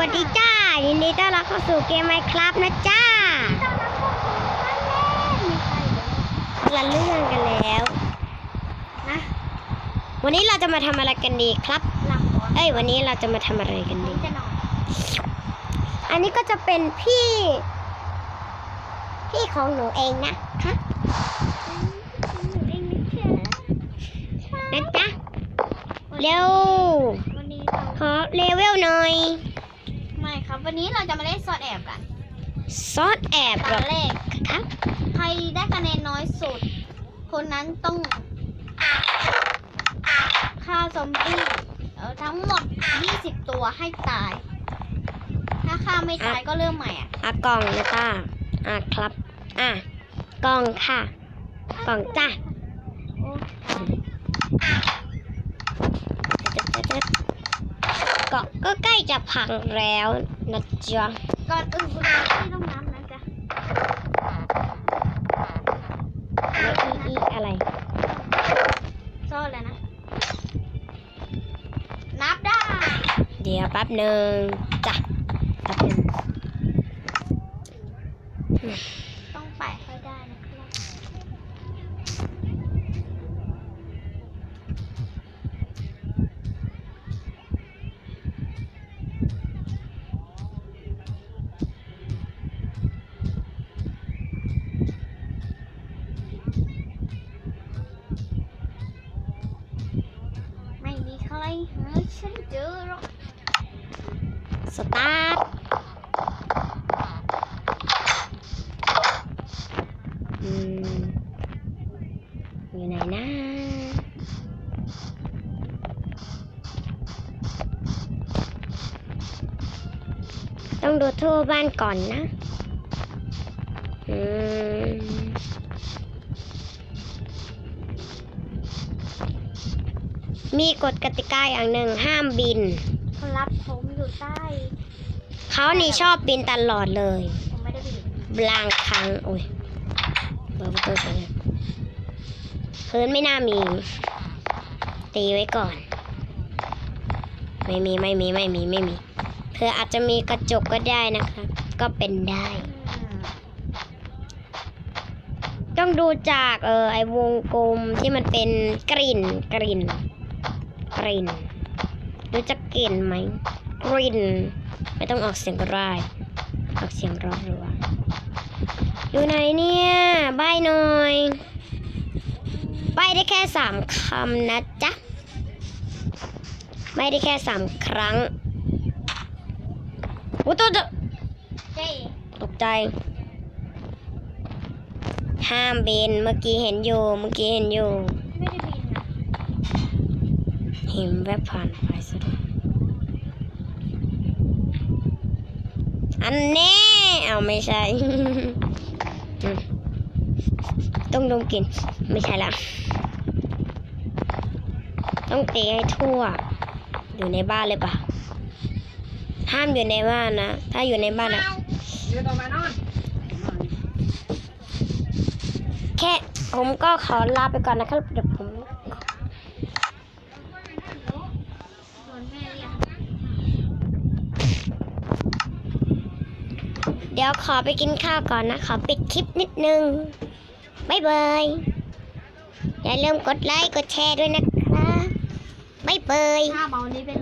วัสดีจ้า ยินดีต้อนรับเข้าสู่เกมไมครับนะจ้าคนละเรื่องกันแล้วนะวันนี้เราจะมาทำอะไรกันดีครับหลังก่อนเอ้ย วันนี้เราจะมาทำอะไรกันดีจะนอนอันนี้ก็จะเป็นพี่ พี่ของหนูเองนะคะนะจ๊ะเร็ววันนี้เราขอเลเวลหน่อยไม่ครับ วันนี้เราจะมาเล่นซอดแอบกันซอสแอบเหรตาอแรกครับ ใครได้คะแนนน้อยสุด คนนั้นต้องฆ่าซอมบี้เออทั้งหมด 20 ตัวให้ตาย ถ้าฆ่าไม่ตายก็เริ่มใหม่อะอะกล่องนะจ้าอะครับ อะกล่องค่ะ กล่องจ้า โอ้ตาย เกาะก็ใกล้จะพังแล้วนะจ๊ะก่อนอื่นคุณที่ต้องน้ำนะจ๊ะแล้วอีอีอะไรซ่อนแล้วนะ นับได้ เดี๋ยวแป๊บหนึ่งจ้ะแป๊บหนึ่ง ต้องแปะให้ได้นะครับ ไม่มีใคร หาฉันเจอหรอกสตาร์ทอืมอยู่ไหนนะต้องดูทั่วบ้านก่อนนะ อืม มีกฎกติกาอย่างหนึ่งห้ามบิน เขารับผมอยู่ใต้เขานี่ชอบบินตลอดเลย ผมไม่ได้บินบลางครั้งโอ้ยเปิดประตูเสียงพื้นไม่น่ามี ตีไว้ก่อน ไม่มีไม่มีไม่มีไม่มีเธออาจจะมีกระจกก็ได้นะคะก็เป็นได้อืมต้องดูจากเออไอวงกลมที่มันเป็นกลิ่นกลิ่น กลิ่นรู้จักกลิ่นไหมกลิ่นไม่ต้องออกเสียงก็ได้ออกเสียงรอรัวๆอยู่ไหนเนี่ยใบหน่อยใบได้แค่สามคำนะจ๊ะใบได้แค่สามครั้งโอ้ตัวจะเจ๊ตกใจ ห้ามบินเมื่อกี้เห็นอยู่ เมื่อกี้เห็นอยู่ไม่ได้บินนะ เห็นแวบผ่านไปซะด้วยอันแน่เอาไม่ใช่ ต้องดมกลิ่นไม่ใช่ละ ต้องตีให้ทั่ว อยู่ในบ้านเลยปะห้ามอยู่ในบ้านนะ ถ้าอยู่ในบ้านนะแค่ผมก็ขอลาไปก่อนนะครับเดี๋ยวผม โดนแม่เรียก เดี๋ยวขอไปกินข้าวก่อนนะ ขอปิดคลิปนิดนึง บ๊ายบาย อย่าลืมกดไลค์ กดแชร์ด้วยนะครับ บ๊ายบาย ถ้าเมานี้ไปลง